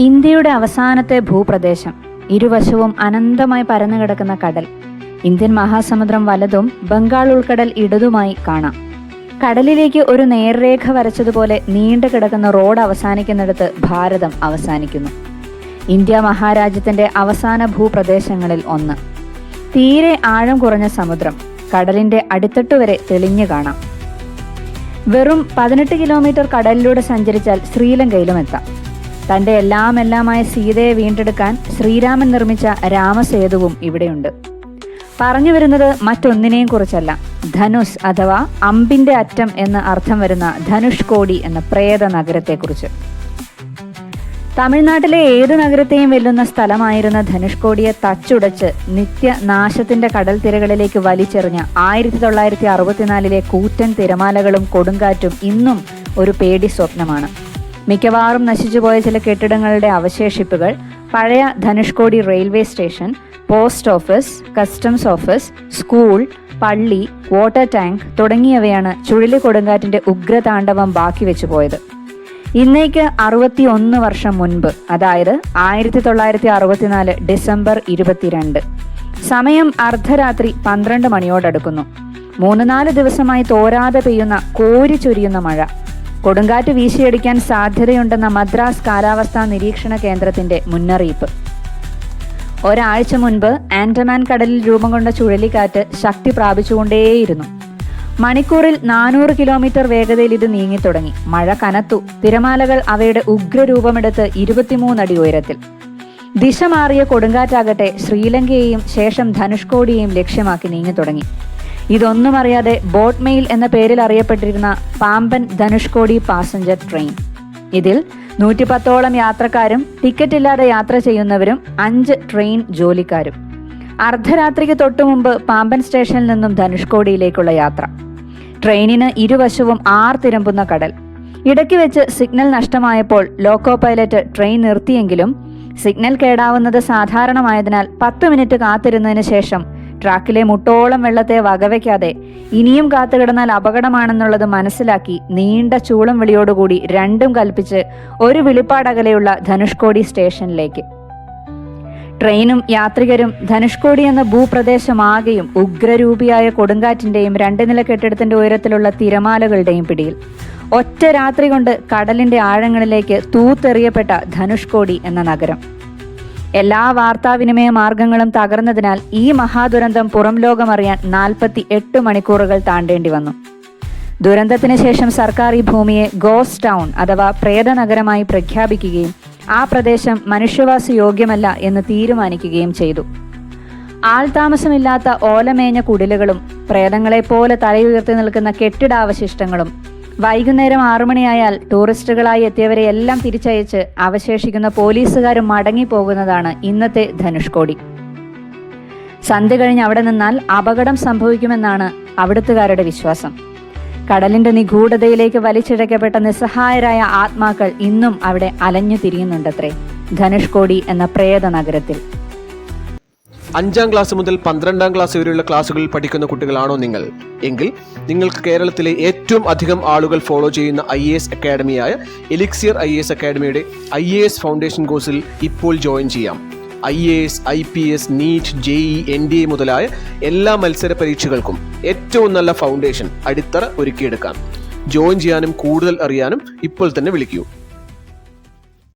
ഇന്ത്യയുടെ അവസാനത്തെ ഭൂപ്രദേശം. ഇരുവശവും അനന്തമായി പരന്നു കിടക്കുന്ന കടൽ. ഇന്ത്യൻ മഹാസമുദ്രം വലതും ബംഗാൾ ഉൾക്കടൽ ഇടതുമായി കാണാം. കടലിലേക്ക് ഒരു നേർരേഖ വരച്ചതുപോലെ നീണ്ടു കിടക്കുന്ന റോഡ് അവസാനിക്കുന്നിടത്ത് ഭാരതം അവസാനിക്കുന്നു. ഇന്ത്യ മഹാരാജ്യത്തിന്റെ അവസാന ഭൂപ്രദേശങ്ങളിൽ ഒന്ന്. തീരെ ആഴം കുറഞ്ഞ സമുദ്രം കടലിന്റെ അടിത്തട്ട് വരെ തെളിഞ്ഞു കാണാം. വെറും പതിനെട്ട് കിലോമീറ്റർ കടലിലൂടെ സഞ്ചരിച്ചാൽ ശ്രീലങ്കയിലും എത്താം. തന്റെ എല്ലാം എല്ലാമായ സീതയെ വീണ്ടെടുക്കാൻ ശ്രീരാമൻ നിർമ്മിച്ച രാമസേതുവും ഇവിടെയുണ്ട്. പറഞ്ഞു വരുന്നത് മറ്റൊന്നിനെയും കുറിച്ചല്ല. ധനുസ് അഥവാ അമ്പിന്റെ അറ്റം എന്ന് അർത്ഥം വരുന്ന ധനുഷ്കോടി എന്ന പ്രേത നഗരത്തെക്കുറിച്ച്. തമിഴ്നാട്ടിലെ ഏത് നഗരത്തെയും വെല്ലുന്ന സ്ഥലമായിരുന്ന ധനുഷ്കോടിയെ തച്ചുടച്ച് നിത്യ നിത്യനാശത്തിന്റെ കടൽ തിരകളിലേക്ക് വലിച്ചെറിഞ്ഞ ആയിരത്തി തൊള്ളായിരത്തി അറുപത്തിനാലിലെ കൂറ്റൻ തിരമാലകളും കൊടുങ്കാറ്റും ഇന്നും ഒരു പേടി സ്വപ്നമാണ് മിക്കവാറും നശിച്ചുപോയ ചില കെട്ടിടങ്ങളുടെ അവശേഷിപ്പുകൾ പഴയ Dhanushkodi railway station post office customs office school പള്ളി വാട്ടർ ടാങ്ക് തുടങ്ങിയവയാണ് ചുഴലി കൊടുങ്കാറ്റിന്റെ ഉഗ്രതാണ്ഡവം ബാക്കി വെച്ചു പോയത്. ഇന്നേക്ക് അറുപത്തി ഒന്ന് വർഷം മുൻപ് അതായത് ആയിരത്തി തൊള്ളായിരത്തി അറുപത്തിനാല് ഡിസംബർ ഇരുപത്തിരണ്ട്. സമയം അർദ്ധരാത്രി പന്ത്രണ്ട് മണിയോടടുക്കുന്നു. മൂന്ന് നാല് ദിവസമായി തോരാതെ പെയ്യുന്ന കോരി ചൊരിയുന്ന മഴ. കൊടുങ്കാറ്റ് വീശിയടിക്കാൻ സാധ്യതയുണ്ടെന്ന മദ്രാസ് കാലാവസ്ഥാ നിരീക്ഷണ കേന്ദ്രത്തിന്റെ മുന്നറിയിപ്പ്. ഒരാഴ്ച മുൻപ് ആൻഡമാൻ കടലിൽ രൂപം കൊണ്ട ചുഴലിക്കാറ്റ് ശക്തി പ്രാപിച്ചുകൊണ്ടേയിരുന്നു. മണിക്കൂറിൽ നാനൂറ് കിലോമീറ്റർ വേഗതയിൽ ഇത് നീങ്ങിത്തുടങ്ങി മഴ കനത്തു. തിരമാലകൾ അവയുടെ ഉഗ്രരൂപമെടുത്ത് ഇരുപത്തിമൂന്നടി ഉയരത്തിൽ. ദിശ മാറിയ കൊടുങ്കാറ്റാകട്ടെ ശ്രീലങ്കയെയും ശേഷം ധനുഷ്കോടിയെയും ലക്ഷ്യമാക്കി നീങ്ങിത്തുടങ്ങി ഇതൊന്നും അറിയാതെ ബോട്ട് മെയിൽ എന്ന പേരിൽ അറിയപ്പെട്ടിരുന്ന പാമ്പൻ ധനുഷ്കോടി പാസഞ്ചർ ട്രെയിൻ. ഇതിൽ നൂറ്റിപ്പത്തോളം യാത്രക്കാരും ടിക്കറ്റ് ഇല്ലാതെ യാത്ര ചെയ്യുന്നവരും അഞ്ച് ട്രെയിൻ ജോലിക്കാരും. അർദ്ധരാത്രിക്ക് തൊട്ടു മുമ്പ് പാമ്പൻ സ്റ്റേഷനിൽ നിന്നും ധനുഷ്കോടിയിലേക്കുള്ള യാത്ര. ട്രെയിനിന് ഇരുവശവും ആർ തിരമ്പുന്ന കടൽ. ഇടയ്ക്ക് വെച്ച് സിഗ്നൽ നഷ്ടമായപ്പോൾ ലോക്കോ പൈലറ്റ് ട്രെയിൻ നിർത്തിയെങ്കിലും സിഗ്നൽ കേടാവുന്നത് സാധാരണമായതിനാൽ പത്ത് മിനിറ്റ് കാത്തിരുന്നതിന് ശേഷം ട്രാക്കിലെ മുട്ടോളം വെള്ളത്തെ വകവയ്ക്കാതെ ഇനിയും കാത്തുകിടന്നാൽ അപകടമാണെന്നുള്ളത് മനസ്സിലാക്കി നീണ്ട ചൂളം വിളിയോടുകൂടി രണ്ടും കൽപ്പിച്ച് ഒരു വിളിപ്പാടകലെയുള്ള ധനുഷ്കോടി സ്റ്റേഷനിലേക്ക്. ട്രെയിനും യാത്രികരും ധനുഷ്കോടി എന്ന ഭൂപ്രദേശമാകെയും ഉഗ്രരൂപിയായ കൊടുങ്കാറ്റിന്റെയും രണ്ട് നില കെട്ടിടത്തിന്റെ ഉയരത്തിലുള്ള തിരമാലകളുടെയും പിടിയിൽ. ഒറ്റ രാത്രി കൊണ്ട് കടലിന്റെ ആഴങ്ങളിലേക്ക് തൂത്തെറിയപ്പെട്ട ധനുഷ്കോടി എന്ന നഗരം. എല്ലാ വാർത്താവിനിമയ മാർഗങ്ങളും തകർന്നതിനാൽ ഈ മഹാദുരന്തം പുറം ലോകമറിയാൻ നാൽപ്പത്തി എട്ട് മണിക്കൂറുകൾ താണ്ടേണ്ടി വന്നു. ദുരന്തത്തിന് ശേഷം സർക്കാർ ഈ ഭൂമിയെ ഗോസ് ടൗൺ അഥവാ പ്രേതനഗരമായി പ്രഖ്യാപിക്കുകയും ആ പ്രദേശം മനുഷ്യവാസ യോഗ്യമല്ല എന്ന് തീരുമാനിക്കുകയും ചെയ്തു. ആൾതാമസമില്ലാത്ത ഓലമേഞ്ഞ കുടിലുകളും പ്രേതങ്ങളെപ്പോലെ തലയുയർത്തി നിൽക്കുന്ന കെട്ടിടാവശിഷ്ടങ്ങളും വൈകുന്നേരം ആറുമണിയായാൽ ടൂറിസ്റ്റുകളായി എത്തിയവരെ എല്ലാം തിരിച്ചയച്ച് അവശേഷിക്കുന്ന പോലീസുകാരും മടങ്ങിപ്പോകുന്നതാണ് ഇന്നത്തെ ധനുഷ്കോടി സന്ധ്യ കഴിഞ്ഞ് അവിടെ നിന്നാൽ അപകടം സംഭവിക്കുമെന്നാണ് അവിടുത്തുകാരുടെ വിശ്വാസം. കടലിന്റെ നിഗൂഢതയിലേക്ക് വലിച്ചിഴക്കപ്പെട്ട നിസ്സഹായരായ ആത്മാക്കൾ ഇന്നും അവിടെ അലഞ്ഞു തിരിയുന്നുണ്ടത്രേ. ധനുഷ്കോടി എന്ന പ്രേത നഗരത്തിൽ അഞ്ചാം ക്ലാസ് മുതൽ പന്ത്രണ്ടാം ക്ലാസ് വരെയുള്ള ക്ലാസ്സുകളിൽ പഠിക്കുന്ന കുട്ടികളാണോ നിങ്ങൾ? എങ്കിൽ നിങ്ങൾക്ക് കേരളത്തിലെ ഏറ്റവും അധികം ആളുകൾ ഫോളോ ചെയ്യുന്ന ഐ എ എസ് അക്കാഡമിയായ എലിക്സിയർ ഐ എസ് അക്കാഡമിയുടെ ഐ എ എസ് ഫൗണ്ടേഷൻ കോഴ്സിൽ ഇപ്പോൾ ജോയിൻ ചെയ്യാം. I A S I P S NEET JEE N D A മുതലായ എല്ലാ മത്സര പരീക്ഷകൾക്കും ഏറ്റവും നല്ല ഫൗണ്ടേഷൻ അടിത്തറ ഒരുക്കിയെടുക്കാം. ജോയിൻ ചെയ്യാനും കൂടുതൽ അറിയാനും ഇപ്പോൾ തന്നെ വിളിക്കൂ.